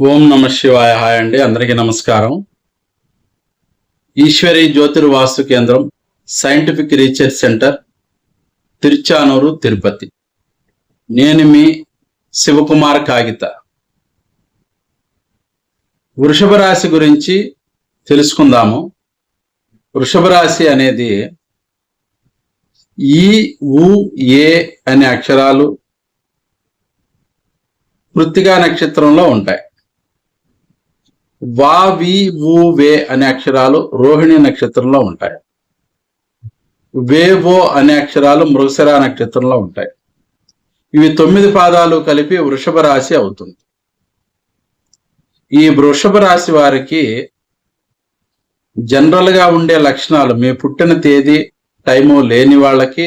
ఓం నమ శివాయ హాయ్ అండి అందరికీ నమస్కారం. ఈశ్వరి జ్యోతిర్వాస్తు కేంద్రం scientific research centre Tiruchanur Tirupati. నేను మీ శివకుమార్ కాగిత. వృషభ రాశి గురించి తెలుసుకుందాము. వృషభ రాశి అనేది ఈ ఉ ఏ అనే అక్షరాలు కృత్తిగా నక్షత్రంలో ఉంటాయి. వా వి వు వే అనే అక్షరాలు రోహిణి నక్షత్రంలో ఉంటాయి. వే ఓ అనే అక్షరాలు మృగశిర నక్షత్రంలో ఉంటాయి. ఇవి తొమ్మిది పాదాలు కలిపి వృషభ రాశి అవుతుంది. ఈ వృషభ రాశి వారికి జనరల్గా ఉండే లక్షణాలు మీ పుట్టిన తేదీ టైము లేని వాళ్ళకి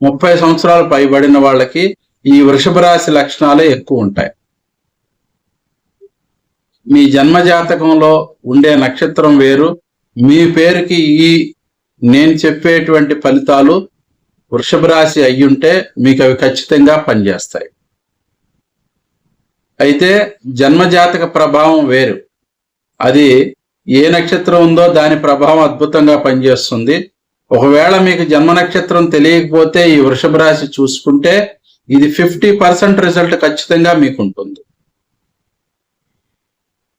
ముప్పై సంవత్సరాలు పైబడిన వాళ్ళకి ఈ వృషభ రాశి లక్షణాలే ఎక్కువ ఉంటాయి. మీ జన్మ జాతకంలో ఉండే నక్షత్రం వేరు. మీ పేరుకి ఈ నేను చెప్పేటువంటి ఫలితాలు వృషభ రాశి అయ్యుంటే మీకు అవి ఖచ్చితంగా పనిచేస్తాయి. అయితే జన్మజాతక ప్రభావం వేరు. అది ఏ నక్షత్రం ఉందో దాని ప్రభావం అద్భుతంగా పనిచేస్తుంది. ఒకవేళ మీకు జన్మ నక్షత్రం తెలియకపోతే ఈ వృషభ రాశి చూసుకుంటే ఇది ఫిఫ్టీ పర్సెంట్ రిజల్ట్ ఖచ్చితంగా మీకు ఉంటుంది.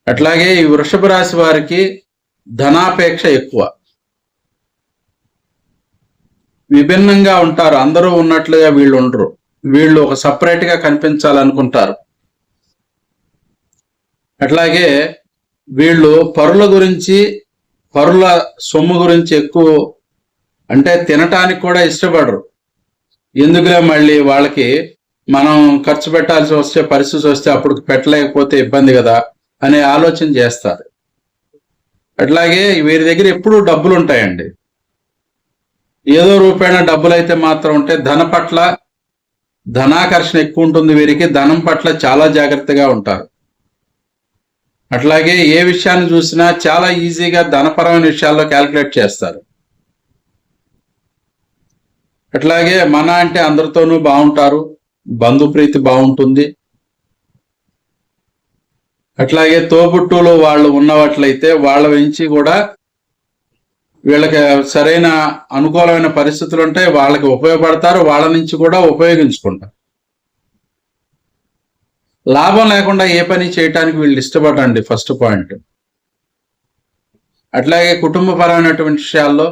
అట్లాగే ఈ వృషభ రాశి వారికి ధనాపేక్ష ఎక్కువ. విభిన్నంగా ఉంటారు. అందరూ ఉన్నట్లుగా వీళ్ళు ఉండరు. వీళ్ళు ఒక సపరేట్గా కనిపించాలనుకుంటారు. అట్లాగే వీళ్ళు పరుల గురించి పరుల సొమ్ము గురించి ఎక్కువ అంటే తినటానికి కూడా ఇష్టపడరు. ఎందుకులే మళ్ళీ వాళ్ళకి మనం ఖర్చు పెట్టాల్సి వస్తే పరిస్థితి వస్తే అప్పుడు పెట్టలేకపోతే ఇబ్బంది కదా. అనే ఆలోచన చేస్తారు. అట్లాగే వీరి దగ్గర ఎప్పుడూ డబ్బులు ఉంటాయండి ఏదో రూపేణ డబ్బులు అయితే మాత్రం ఉంటే ధన పట్ల ధనాకర్షణ ఎక్కువ ఉంటుంది వీరికి ధనం పట్ల చాలా జాగ్రత్తగా ఉంటారు. అట్లాగే ఏ విషయాన్ని చూసినా చాలా ఈజీగా ధనపరమైన విషయాల్లో క్యాల్కులేట్ చేస్తారు. అట్లాగే మన అంటే అందరితోనూ బాగుంటారు బంధుప్రీతి బాగుంటుంది అట్లాగే తోబుట్టులో వాళ్ళు ఉన్నవట్లయితే వాళ్ళ నుంచి కూడా వీళ్ళకి సరైన అనుకూలమైన పరిస్థితులు ఉంటాయి వాళ్ళకి ఉపయోగపడతారు వాళ్ళ నుంచి కూడా ఉపయోగించుకుంటారు. లాభం లేకుండా ఏ పని చేయటానికి వీళ్ళు ఇష్టపడండి ఫస్ట్ పాయింట్. అట్లాగే కుటుంబపరమైనటువంటి విషయాల్లో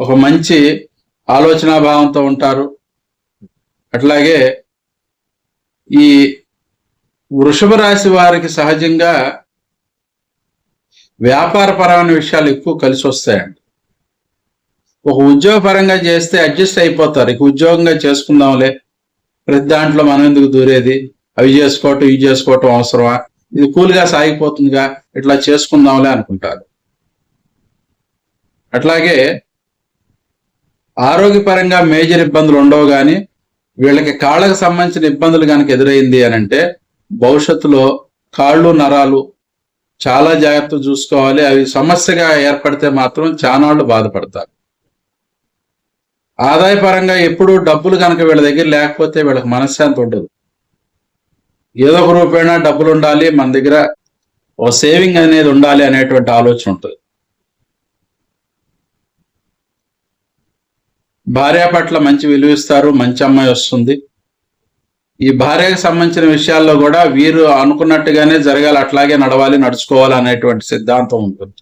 ఒక మంచి ఆలోచన భావంతో ఉంటారు. అట్లాగే ఈ వృషభ రాశి వారికి సహజంగా వ్యాపారపరమైన విషయాలు ఎక్కువ కలిసి వస్తాయండి. ఒక ఉద్యోగపరంగా చేస్తే అడ్జస్ట్ అయిపోతారు. ఇక ఉద్యోగంగా చేసుకుందాంలే. ప్రతి దాంట్లో మనం ఎందుకు దూరేది? అవి చేసుకోవటం ఇవి చేసుకోవటం అవసరమా? ఇది కూల్గా సాగిపోతుందిగా. ఇట్లా చేసుకుందాంలే అనుకుంటారు. అట్లాగే ఆరోగ్యపరంగా మేజర్ ఇబ్బందులు ఉండవు కానీ వీళ్ళకి కాళ్ళకు సంబంధించిన ఇబ్బందులు కనుక ఎదురైంది అని అంటే భవిష్యత్తులో కాళ్ళు నరాలు చాలా జాగ్రత్త చూసుకోవాలి. అవి సమస్యగా ఏర్పడితే మాత్రం చానాళ్ళు బాధపడతారు. ఆదాయపరంగా ఎప్పుడు డబ్బులు కనుక వీళ్ళ దగ్గర లేకపోతే వీళ్ళకి మనశ్శాంతి ఉండదు. ఏదో ఒక రూపేణా డబ్బులు ఉండాలి మన దగ్గర ఓ సేవింగ్ అనేది ఉండాలి అనేటువంటి ఆలోచన ఉంటుంది. భార్య పట్ల మంచి విలువిస్తారు మంచి అమ్మాయి వస్తుంది. ఈ భార్యకు సంబంధించిన విషయాల్లో కూడా వీరు అనుకున్నట్టుగానే జరగాలి అట్లాగే నడవాలి నడుచుకోవాలి అనేటువంటి సిద్ధాంతం ఉంటుంది.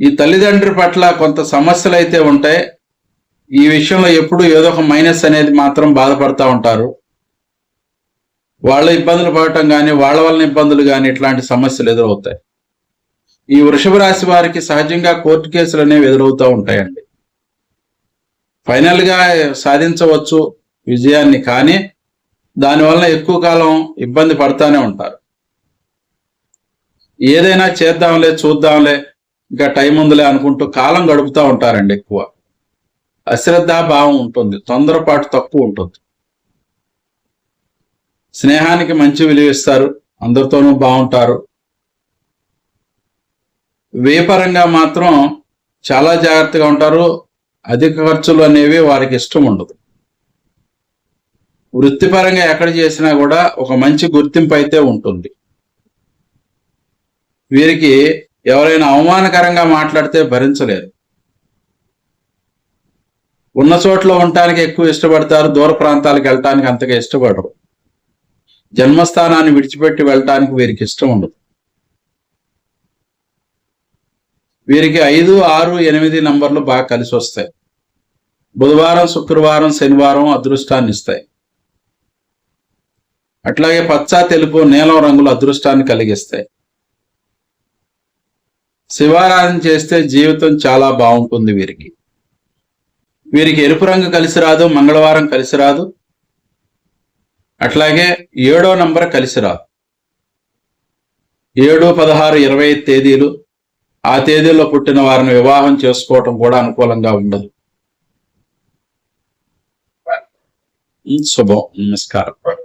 ఈ తల్లిదండ్రి పట్ల కొంత సమస్యలు అయితే ఉంటాయి. ఈ విషయంలో ఎప్పుడు ఏదో ఒక మైనస్ అనేది మాత్రం బాధపడతా ఉంటారు. వాళ్ళ ఇబ్బందులు పడటం కానీ వాళ్ళ వలన ఇబ్బందులు కానీ ఇట్లాంటి సమస్యలు ఎదురవుతాయి. ఈ వృషభ రాశి వారికి సహజంగా కోర్టు కేసులు అనేవి ఎదురవుతూ ఉంటాయండి. ఫైనల్గా సాధించవచ్చు. విజయాన్ని కానీ దానివల్ల ఎక్కువ కాలం ఇబ్బంది పడతానే ఉంటారు. ఏదైనా చేద్దాంలే చూద్దాంలే ఇంకా టైం ఉందిలే అనుకుంటూ కాలం గడుపుతూ ఉంటారండి ఎక్కువ. అశ్రద్ధ భావం ఉంటుంది తొందరపాటు తక్కువ ఉంటుంది. స్నేహానికి మంచి విలువ ఇస్తారు అందరితోనూ బాగుంటారు. వేపరంగా మాత్రం చాలా జాగ్రత్తగా ఉంటారు అధిక ఖర్చులు అనేవి వారికి ఇష్టం ఉండదు. వృత్తిపరంగా ఎక్కడ చేసినా కూడా ఒక మంచి గుర్తింపు అయితే ఉంటుంది. వీరికి ఎవరైనా అవమానకరంగా మాట్లాడితే భరించలేరు. ఉన్న చోట్ల ఉండటానికి ఎక్కువ ఇష్టపడతారు దూర ప్రాంతాలకు వెళ్ళటానికి అంతగా ఇష్టపడరు. జన్మస్థానాన్ని విడిచిపెట్టి వెళ్ళటానికి వీరికి ఇష్టం ఉండదు. వీరికి ఐదు ఆరు ఎనిమిది నంబర్లు బాగా కలిసి వస్తాయి బుధవారం శుక్రవారం శనివారం అదృష్టాన్ని ఇస్తాయి అట్లాగే పచ్చ తెలుపు నీలం రంగులు అదృష్టాన్ని కలిగిస్తాయి. శివారాధన చేస్తే జీవితం చాలా బాగుంటుంది వీరికి. వీరికి ఎరుపు రంగు కలిసి రాదు మంగళవారం కలిసి రాదు. అట్లాగే ఏడో నంబర్ కలిసి రాదు. ఏడు పదహారు ఇరవై తేదీలు ఆ తేదీల్లో పుట్టిన వారిని వివాహం చేసుకోవటం కూడా అనుకూలంగా ఉండదు. శుభం నమస్కారం.